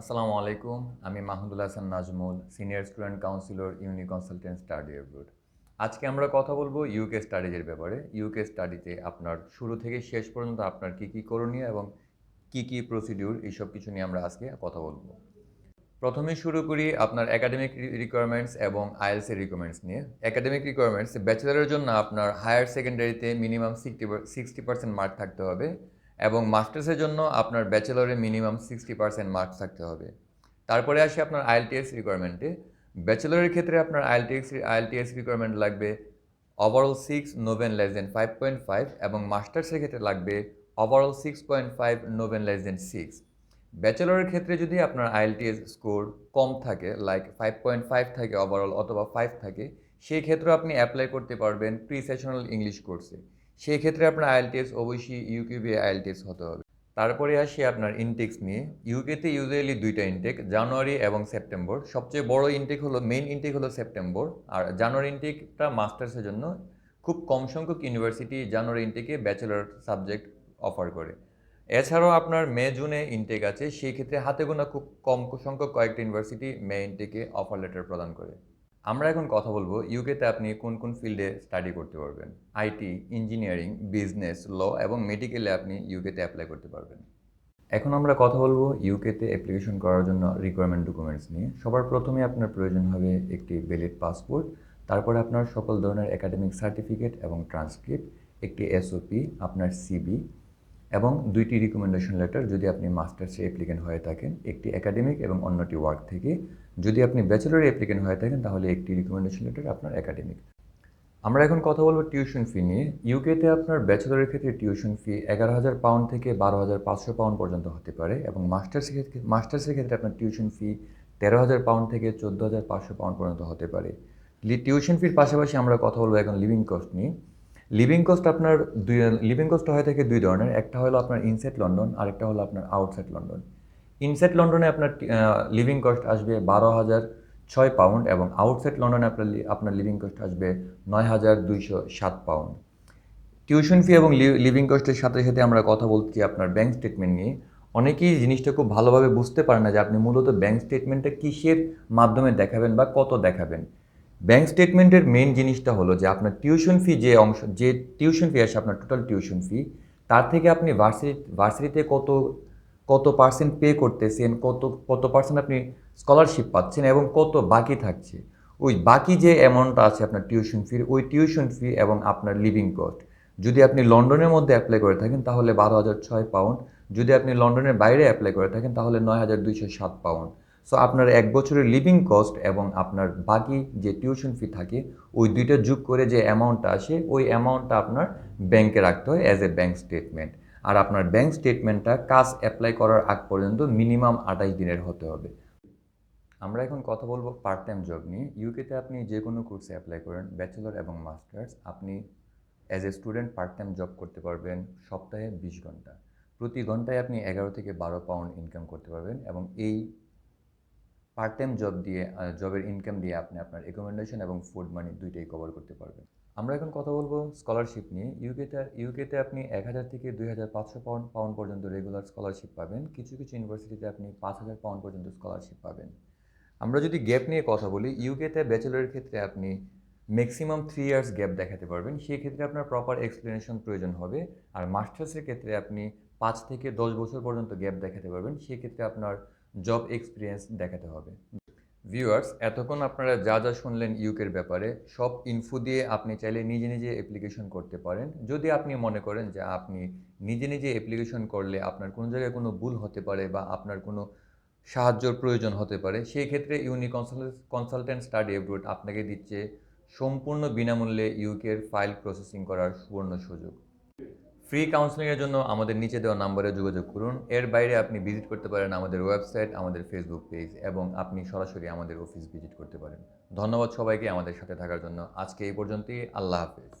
আসসালামু আলাইকুম, আমি Mahmudul Hasan Nazmul, senior student counsellor, uni consultant study abroad. আজকে আমরা কথা বলব ইউকে স্টাডিজের ব্যাপারে। ইউকে স্টাডিতে আপনার শুরু থেকে শেষ পর্যন্ত আপনার কী কী করণীয় এবং কী কী প্রসিডিউর এইসব কিছু নিয়ে আমরা আজকে কথা বলব। প্রথমে শুরু করি আপনার একাডেমিক রিকোয়ারমেন্টস এবং আইএলসের রিকোয়ারমেন্টস নিয়ে। একাডেমিক রিকোয়ারমেন্টস ব্যাচেলারের জন্য আপনার higher সেকেন্ডারিতে minimum sixty sixty percent mark থাকতে হবে। এবং মাস্টার্সের জন্য আপনার ব্যাচেলরে মিনিমাম সিক্সটি পার্সেন্ট মার্কস থাকতে হবে। তারপরে আসি আপনার আইএলটিএস রিকোয়ারমেন্টে ব্যাচেলরের ক্ষেত্রে আপনার আইএলটিএস আইএলটিএস রিকোয়ারমেন্ট লাগবে overall six নোভেন less than five point five এবং মাস্টার্সের ক্ষেত্রে লাগবে ওভারঅল সিক্স পয়েন্ট ফাইভ নোভেন লেস দেন সিক্স ব্যাচেলরের ক্ষেত্রে যদি আপনার আইএলটিএস স্কোর কম থাকে লাইক ফাইভ পয়েন্ট ফাইভ থাকে ওভারঅল অথবা ফাইভ থাকে সেই ক্ষেত্রে আপনি অ্যাপ্লাই করতে পারবেন প্রি সেশনাল ইংলিশ কোর্সে সেই ক্ষেত্রে আপনার আইএলটিএস অবশ্যই ইউকিউবি আইএলটিএস হতে হবে। তারপরে আসি আপনার ইনটেক্স নিয়ে। ইউকেতে ইউজুয়ালি দুইটা ইনটেক জানুয়ারি এবং সেপ্টেম্বর সবচেয়ে বড় ইনটেক হলো মেইন ইনটেক হলো সেপ্টেম্বর আর জানুয়ারি ইনটেকটা মাস্টার্সের জন্য খুব কম সংখ্যক ইউনিভার্সিটি জানুয়ারি ইনটেকে ব্যাচেলর সাবজেক্ট অফার করে। এছাড়াও আপনার মে, জুনে ইনটেক আছে। সেই ক্ষেত্রে হাতে গোনা খুব কম সংখ্যক কয়েকটা ইউনিভার্সিটি মে ইনটেকে অফার লেটার প্রদান করে। আমরা এখন কথা বলব ইউকেতে আপনি কোন কোন ফিল্ডে স্টাডি করতে পারবেন? আইটি ইঞ্জিনিয়ারিং বিজনেস ল এবং মেডিকেলে আপনি ইউকেতে অ্যাপ্লাই করতে পারবেন। এখন আমরা কথা বলব ইউকেতে অ্যাপ্লিকেশন করার জন্য রিকোয়ারমেন্ট ডকুমেন্টস নিয়ে। সবার প্রথমে আপনার প্রয়োজন হবে একটি ভ্যালিড পাসপোর্ট তারপরে আপনার সকল ধরনের একাডেমিক সার্টিফিকেট এবং ট্রান্সক্রিপ্ট একটি এসওপি আপনার সিবি এবং দুইটি রিকমেন্ডেশন লেটার যদি আপনি মাস্টার্সে অ্যাপ্লিকেন্ট হয়ে থাকেন, একটি একাডেমিক এবং অন্যটি ওয়ার্ক থেকে। যদি আপনি ব্যাচেলর অ্যাপ্লিকেন্ট হয়ে থাকেন, তাহলে একটি রিকমেন্ডেশন লেটার আপনার একাডেমিক আমরা এখন কথা বলব টিউশন ফি নিয়ে। ইউকেতে আপনার ব্যাচেলরের ক্ষেত্রে টিউশন ফি এগারো হাজার পাউন্ড থেকে বারো হাজার পাঁচশো পাউন্ড পর্যন্ত হতে পারে এবং মাস্টার্সের ক্ষেত্রে মাস্টার্সের ক্ষেত্রে আপনার টিউশন ফি তেরো হাজার পাউন্ড থেকে চোদ্দ হাজার পাঁচশো পাউন্ড পর্যন্ত হতে পারে। টিউশন ফির পাশাপাশি আমরা কথা বলব এখন লিভিং কস্ট নিয়ে। লিভিং কস্ট আপনার দুই লিভিং কস্ট হয়ে থাকে দুই ধরনের। একটা হলো আপনার ইনসেট লন্ডন আরেকটা হলো আপনার আউটসাইড লন্ডন ইনসেট লন্ডনে আপনার লিভিং কস্ট আসবে বারো হাজার ছয় পাউন্ড এবং আউটসাইড লন্ডনে আপনার আপনার লিভিং কস্ট আসবে নয় হাজার দুইশো সাত পাউন্ড টিউশন ফি এবং লিভিং কস্টের সাথে সাথে আমরা কথা বলছি আপনার ব্যাংক স্টেটমেন্ট নিয়ে। অনেকেই জিনিসটা খুব ভালোভাবে বুঝতে পারে না যে আপনি মূলত ব্যাংক স্টেটমেন্টটা কিসের মাধ্যমে দেখাবেন বা কত দেখাবেন। ব্যাংক স্টেটমেন্টের মেন জিনিসটা হলো যে আপনার টিউশন ফি যে অংশ, যে টিউশন ফি আসে, আপনার টোটাল টিউশন ফি তার থেকে আপনি ভার্সিটি ভার্সিটিতে কত কত পার্সেন্ট পে করতেছেন, কত কত পার্সেন্ট আপনি স্কলারশিপ পাচ্ছেন এবং কত বাকি থাকছে। ওই বাকি যে অ্যামাউন্টটা আছে আপনার টিউশন ফির ওই টিউশন ফি এবং আপনার লিভিং কস্ট যদি আপনি লন্ডনের মধ্যে অ্যাপ্লাই করে থাকেন, তাহলে বারো হাজার ছয় পাউন্ড যদি আপনি লন্ডনের বাইরে অ্যাপ্লাই করে থাকেন, তাহলে নয় হাজার দুইশো সাত পাউন্ড সো আপনার এক বছরের লিভিং কস্ট এবং আপনার বাকি যে টিউশন ফি থাকে, ওই দুইটা যোগ করে যে অ্যামাউন্টটা আসে, ওই অ্যামাউন্টটা আপনার ব্যাংকে রাখতে হয় অ্যাজ এ ব্যাংক স্টেটমেন্ট আর আপনার ব্যাংক স্টেটমেন্টটা কাজ অ্যাপ্লাই করার আগ পর্যন্ত মিনিমাম আঠাশ দিনের হতে হবে। আমরা এখন কথা বলব পার্ট টাইম জব নিয়ে। ইউকেতে আপনি যে কোনো কোর্সে অ্যাপ্লাই করেন ব্যাচেলর এবং মাস্টার্স আপনি as a student part time job করতে পারবেন সপ্তাহে বিশ ঘণ্টা। প্রতি ঘন্টায় আপনি এগারো থেকে বারো পাউন্ড ইনকাম করতে পারবেন এবং এই পার্ট টাইম জব দিয়ে জবের ইনকাম দিয়ে আপনি আপনার রেকমেন্ডেশন এবং ফুড মানি দুইটাই কভার করতে পারবেন। আমরা এখন কথা বলব স্কলারশিপ নিয়ে। ইউকেতে ইউকেতে আপনি এক হাজার থেকে দুই হাজার পাঁচশো পাউন্ড পাউন্ড পর্যন্ত রেগুলার স্কলারশিপ পাবেন। কিছু কিছু ইউনিভার্সিটিতে আপনি পাঁচ হাজার পাউন্ড পর্যন্ত স্কলারশিপ পাবেন। আমরা যদি গ্যাপ নিয়ে কথা বলি ইউকেতে ব্যাচেলরের ক্ষেত্রে আপনি ম্যাক্সিমাম থ্রি ইয়ার্স গ্যাপ দেখাতে পারবেন। সেই ক্ষেত্রে আপনার প্রপার এক্সপ্লেনেশন প্রয়োজন হবে। আর মাস্টার্সের ক্ষেত্রে আপনি পাঁচ থেকে দশ বছর পর্যন্ত গ্যাপ দেখাতে পারবেন। সেক্ষেত্রে আপনার জব এক্সপিরিয়েন্স দেখাতে হবে। ভিউয়ার্স এতক্ষণ আপনারা যা যা শুনলেন ইউকের ব্যাপারে, সব ইনফো দিয়ে আপনি চাইলে নিজে নিজে অ্যাপ্লিকেশন করতে পারেন। যদি আপনি মনে করেন যে আপনি নিজে নিজে অ্যাপ্লিকেশন করলে আপনার কোনো জায়গায় কোনো ভুল হতে পারে বা আপনার কোনো সাহায্যর প্রয়োজন হতে পারে, সেই ক্ষেত্রে ইউনি কনসালটেন্ট স্টাডি অ্যাব্রোড আপনাকে দিচ্ছে সম্পূর্ণ বিনামূল্যে ইউকের ফাইল প্রসেসিং করার সুবর্ণ সুযোগ। ফ্রি কাউন্সেলিংয়ের জন্য আমাদের নিচে দেওয়া নাম্বারে যোগাযোগ করুন। এর বাইরে আপনি ভিজিট করতে পারেন আমাদের ওয়েবসাইট আমাদের ফেসবুক পেজ এবং আপনি সরাসরি আমাদের অফিস ভিজিট করতে পারেন। ধন্যবাদ সবাইকে আমাদের সাথে থাকার জন্য। আজকে এই পর্যন্তই। আল্লাহ হাফেজ।